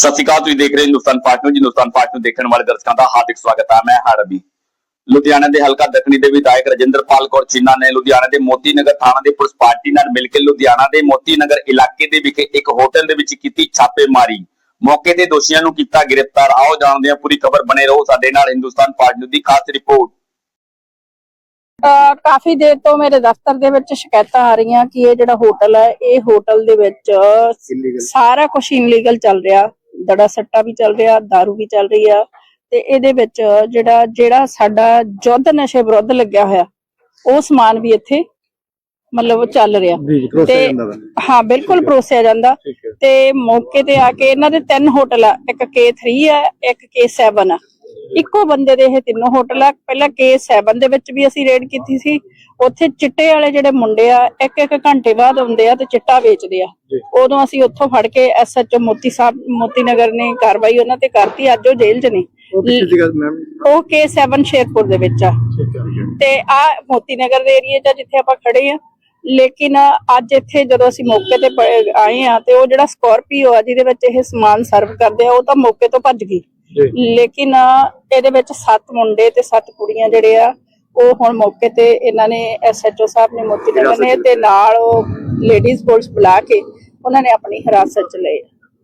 ਸਤਿ ਸ਼੍ਰੀ ਅਕਾਲ ਤੁਸੀਂ ਦੇਖ ਰਹੇ ਹੋ ਹਿੰਦੁਸਤਾਨ ਪਾਰਟ ਨੂੰ ਜੀ ਹਿੰਦੁਸਤਾਨ ਪਾਰਟ ਨੂੰ ਦੇਖਣ ਵਾਲੇ ਦਰਸ਼ਕਾਂ ਦਾ ਹਾਰਦਿਕ ਸਵਾਗਤ ਹੈ ਮੈਂ ਹਰਬੀ ਲੁਧਿਆਣਾ ਦੇ ਹਲਕਾ ਦੱਖਣੀ ਦੇ ਵਿਧਾਇਕ ਰਜਿੰਦਰਪਾਲ ਕੌਰ ਚੀਨਾ ਨੇ ਲੁਧਿਆਣਾ ਦੇ ਮੋਤੀ ਨਗਰ ਥਾਣਾ ਦੇ ਪੁਲਿਸ ਪਾਰਟੀ ਨਾਲ ਮਿਲ ਕੇ ਲੁਧਿਆਣਾ ਦੇ ਮੋਤੀ ਨਗਰ ਇਲਾਕੇ ਦੇ ਵਿਖੇ ਇੱਕ ਹੋਟਲ ਦੇ ਵਿੱਚ ਕੀਤੀ ਛਾਪੇਮਾਰੀ। ਮੌਕੇ ਤੇ ਦੋਸ਼ੀਆਂ ਨੂੰ ਕੀਤਾ ਗ੍ਰਿਫਤਾਰ। ਆਓ ਜਾਣਦੇ ਹਾਂ ਪੂਰੀ ਖਬਰ ਬਣੇ ਰਹੋ ਸਾਡੇ ਨਾਲ ਹਿੰਦੁਸਤਾਨ ਪਾਰਟ ਨਿਊਜ਼ ਦੀ ਖਾਸ ਰਿਪੋਰਟ। ਕਾਫੀ ਦੇਰ ਤੋਂ ਮੇਰੇ ਦਫ਼ਤਰ ਦੇ ਵਿੱਚ ਸ਼ਿਕਾਇਤਾਂ ਆ ਰਹੀਆਂ ਕਿ ਇਹ ਜਿਹੜਾ ਹੋਟਲ ਹੈ ਇਹ ਹੋਟਲ ਦੇ ਵਿੱਚ ਸਾਰਾ ਕੁਝ ਇਨਲੀਗਲ ਚੱਲ ਰਿਹਾ। ਦੜਾ ਸੱਟਾ ਵੀ ਚੱਲ ਰਿਹਾ दारू ਵੀ ਚੱਲ ਰਹੀ ਆ। ਤੇ ਇਹਦੇ ਵਿੱਚ ਜਿਹੜਾ ਜਿਹੜਾ ਸਾਡਾ ਜੁੱਧ ਨਸ਼ੇ ਵਿਰੁੱਧ ਲੱਗਿਆ ਹੋਇਆ ਉਹ ਸਮਾਨ ਵੀ ਇੱਥੇ ਮਤਲਬ ਚੱਲ ਰਿਹਾ। ਤੇ ਹਾਂ ਬਿਲਕੁਲ ਪਰੋਸਿਆ ਜਾਂਦਾ। ਤੇ ਮੌਕੇ ਤੇ ਆ ਕੇ ਇਹਨਾਂ ਦੇ ਤਿੰਨ ਹੋਟਲ ਆ ਇੱਕ K3 ਆ ਇੱਕ K7 ਆ। ਇੱਕੋ ਬੰਦੇ ਦੇ ਇਹ ਤਿੰਨੋਂ ਹੋਟਲ ਆ। ਪਹਿਲਾਂ K7 ਦੇ ਵਿੱਚ ਵੀ ਅਸੀਂ ਰੇਡ ਕੀਤੀ ਸੀ। ਉੱਥੇ ਚਿੱਟੇ ਵਾਲੇ ਜਿਹੜੇ ਮੁੰਡੇ ਆ ਇੱਕ ਇੱਕ ਘੰਟੇ ਬਾਅਦ ਆਉਂਦੇ ਆ ਤੇ ਚਿੱਟਾ ਵੇਚਦੇ ਆ। ਉਦੋਂ ਅਸੀਂ ਉੱਥੋਂ ਫੜ ਕੇ ਐਸਐਚਓ ਮੋਤੀ ਸਾਹਿਬ ਮੋਤੀ ਨਗਰ ਨੇ ਕਾਰਵਾਈ ਉਹਨਾਂ ਤੇ ਕਰਤੀ। ਅੱਜ ਉਹ ਜੇਲ੍ਹ 'ਚ ਨੇ। ਉਹ ਉਹ K7 ਸ਼ੇਰਪੁਰ ਦੇ ਵਿੱਚ ਆ। ਤੇ ਆ ਮੋਤੀ ਨਗਰ ਦੇ ਏਰੀਏ 'ਚ ਜਿੱਥੇ ਆਪਾਂ ਖੜੇ ਆ। ਲੇਕਿਨ ਅੱਜ ਇੱਥੇ ਜਦੋਂ ਅਸੀਂ ਮੌਕੇ ਤੇ ਆਏ ਆ ਤੇ ਉਹ ਜਿਹੜਾ ਸਕਾਰਪੀਓ ਆ ਜਿਹਦੇ ਵਿੱਚ ਇਹ ਸਮਾਨ ਸਰਵ ਕਰਦੇ ਆ ਉਹ ਤਾਂ ਮੌਕੇ ਤੋਂ ਭੱਜ ਗਈ। ਲੇਕਿਨ ਇਹਦੇ ਵਿੱਚ ਸੱਤ ਮੁੰਡੇ ਤੇ ਸੱਤ ਕੁੜੀਆਂ ਜਿਹੜੇ ਆ ਉਹ ਹੁਣ ਮੌਕੇ ਤੇ ਇਹਨਾਂ ਨੇ ਐਸਐਚਓ ਸਾਹਿਬ ਨੇ ਮੋਤੀ ਨਗਰ ਨੇ ਤੇ ਨਾਲ ਉਹ ਲੇਡੀਜ਼ ਪੁਲਿਸ ਬੁਲਾ ਕੇ ਉਹਨਾਂ ਨੇ ਆਪਣੀ ਹਿਰਾਸਤ ਚ ਲਏ।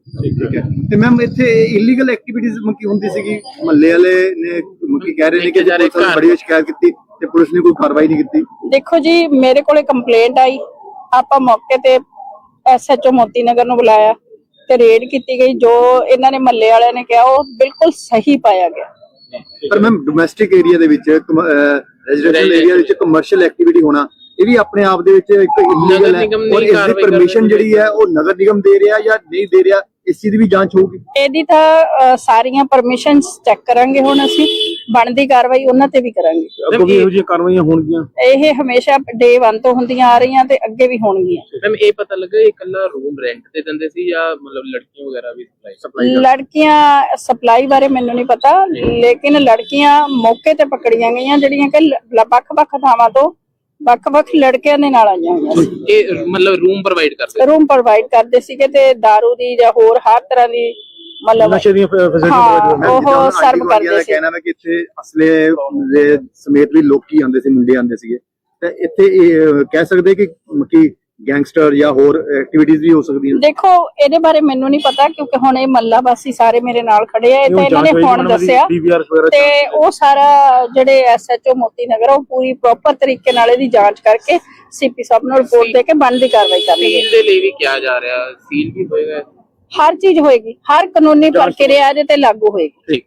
ਠੀਕ ਹੈ। ਤੇ ਮੈਮ ਇੱਥੇ ਇਲੀਗਲ ਐਕਟੀਵਿਟੀਜ਼ ਮੱਕੀ ਹੁੰਦੀ ਸੀਗੀ? ਮਹੱਲੇ ਵਾਲੇ ਨੇ ਮੱਕੀ ਕਹਿ ਰਹੇ ਨੇ ਕਿ ਨੇ ਬੜੀ ਸ਼ਿਕਾਇਤ ਕੀਤੀ ਤੇ ਪੁਲਿਸ ਨੇ ਕੋਈ ਕਾਰਵਾਈ ਨਹੀਂ ਕੀਤੀ। ਦੇਖੋ ਜੀ ਮੇਰੇ ਕੋਲੇ ਕੰਪਲੇਂਟ ਆਈ। ਆਪਾਂ ਮੌਕੇ ਤੇ ਐਸਐਚਓ ਮੋਤੀ ਨਗਰ ਨੂੰ ਬੁਲਾਇਆ। ਤੇ ਰੇਡ ਕੀਤੀ ਗਈ ਜੋ ਇਹਨਾਂ ਨੇ ਮੱਲੇ ਵਾਲਿਆਂ ਨੇ ਕਿਹਾ ਉਹ ਬਿਲਕੁਲ ਸਹੀ ਪਾਇਆ ਗਿਆ। ਪਰ ਮੈਮ ਡੋਮੈਸਟਿਕ ਏਰੀਆ ਦੇ ਵਿੱਚ ਰੈਜ਼ੀਡੈਂਸ਼ੀਅਲ ਏਰੀਆ ਵਿੱਚ ਕਮਰਸ਼ੀਅਲ ਐਕਟੀਵਿਟੀ ਹੋਣਾ ਇਹ ਵੀ ਆਪਣੇ ਆਪ ਦੇ ਵਿੱਚ ਇੱਕ ਇਲੀਗਲ ਹੈ। ਔਰ ਇਸ ਦੀ ਪਰਮਿਸ਼ਨ ਜਿਹੜੀ ਹੈ ਉਹ ਨਗਰ ਨਿਗਮ ਦੇ ਰਿਹਾ ਜਾਂ ਨਹੀਂ ਦੇ ਰਿਹਾ ਇਸ ਚੀਜ਼ ਦੀ ਵੀ ਜਾਂਚ ਹੋਊਗੀ। ਇਹਦੀ ਤਾਂ ਸਾਰੀਆਂ ਪਰਮਿਸ਼ਨਸ ਚੈੱਕ ਕਰਾਂਗੇ ਹੁਣ ਅਸੀਂ। ਬਣਦੀ ਕਾਰਵਾਈ ਉਹਨਾਂ ਤੇ ਵੀ ਕਰਾਂਗੇ। ਅੱਗੋਂ ਵੀ ਇਹੋ ਜਿਹੀਆਂ ਕਾਰਵਾਈਆਂ ਹੋਣਗੀਆਂ? ਇਹ ਹਮੇਸ਼ਾ ਡੇ 1 ਤੋਂ ਹੁੰਦੀਆਂ ਆ ਰਹੀਆਂ ਤੇ ਅੱਗੇ ਵੀ ਹੋਣਗੀਆਂ। ਮੈਮ ਇਹ ਪਤਾ ਲੱਗਾ ਇਹ ਇਕੱਲਾ ਰੂਮ ਰੈਂਟ ਤੇ ਦਿੰਦੇ ਸੀ ਜਾਂ ਮਤਲਬ ਲੜਕੀਆਂ ਵਗੈਰਾ ਵੀ ਸਪਲਾਈ ਲੜਕੀਆਂ ਸਪਲਾਈ ਬਾਰੇ ਮੈਨੂੰ ਨਹੀਂ ਪਤਾ ਲੇਕਿਨ ਲੜਕੀਆਂ ਮੌਕੇ ਤੇ ਪਕੜੀਆਂ ਗਈਆਂ ਜਿਹੜੀਆਂ ਕਿ ਵੱਖ-ਵੱਖ ਥਾਵਾਂ ਤੋਂ ਵੱਖ-ਵੱਖ ਲੜਕਿਆਂ ਦੇ ਨਾਲ ਆਈਆਂ ਹੋਈਆਂ ਸੀ। ਇਹ ਮਤਲਬ ਰੂਮ ਪ੍ਰੋਵਾਈਡ ਕਰਦੇ ਰੂਮ ਪ੍ਰੋਵਾਈਡ ਕਰਦੇ ਸੀਗੇ ਤੇ दारू ਦੀ ਜਾਂ ਹੋਰ ਹਰ ਤਰ੍ਹਾਂ ਦੀ ਮਤਲਬ ਨਸ਼ੇ ਦੀਆਂ ਹਾਂ, ਉਹ serve ਕਰਦੇ ਸੀ। ਕਹਿਣਾ ਮੈਂ ਕਿ ਇੱਥੇ ਅਸਲੇ ਦੇ ਸਮੇਤ ਵੀ ਲੋਕੀ ਆਉਂਦੇ ਸੀ ਮੁੰਡੇ ਆਉਂਦੇ ਸੀਗੇ। ਤੇ ਇੱਥੇ ਇਹ ਕਹਿ ਸਕਦੇ ਕਿ ਕਿ ਗੈਂਗਸਟਰ ਜਾਂ ਹੋਰ ਐਕਟੀਵਿਟੀਜ਼ ਵੀ ਹੋ ਸਕਦੀਆਂ ਦੇਖੋ ਇਹਦੇ ਬਾਰੇ ਮੈਨੂੰ ਨਹੀਂ ਪਤਾ ਕਿਉਂਕਿ ਹੁਣ ਇਹ ਮੱਲਾ ਵਾਸੀ ਸਾਰੇ ਮੇਰੇ ਨਾਲ ਖੜੇ ਆ ਇਹ ਤਾਂ ਇਹਨਾਂ ਨੇ ਹੁਣ ਦੱਸਿਆ। ਤੇ ਉਹ ਸਾਰਾ ਜਿਹੜੇ ਐਸਐਚਓ ਮੋਤੀ ਨਗਰ ਉਹ ਪੂਰੀ ਪ੍ਰੋਪਰ ਤਰੀਕੇ ਨਾਲ ਇਹਦੀ ਜਾਂਚ ਕਰਕੇ ਸੀਪੀ ਸਾਹਿਬ ਨੂੰ ਰਿਪੋਰਟ ਦੇ ਕੇ ਬਣਦੀ ਕਾਰਵਾਈ ਕਰਨਗੇ ਸੀਲ ਦੇ ਲਈ ਵੀ ਕਿਹਾ ਜਾ ਰਿਹਾ ਸੀਲ ਵੀ ਹੋਏਗਾ। ਹਰ ਚੀਜ਼ ਹੋਏਗੀ ਹਰ ਕਾਨੂੰਨੀ ਪ੍ਰਕਿਰਿਆ ਇਹਦੇ ਤੇ ਲਾਗੂ ਹੋਏਗੀ। ਠੀਕ।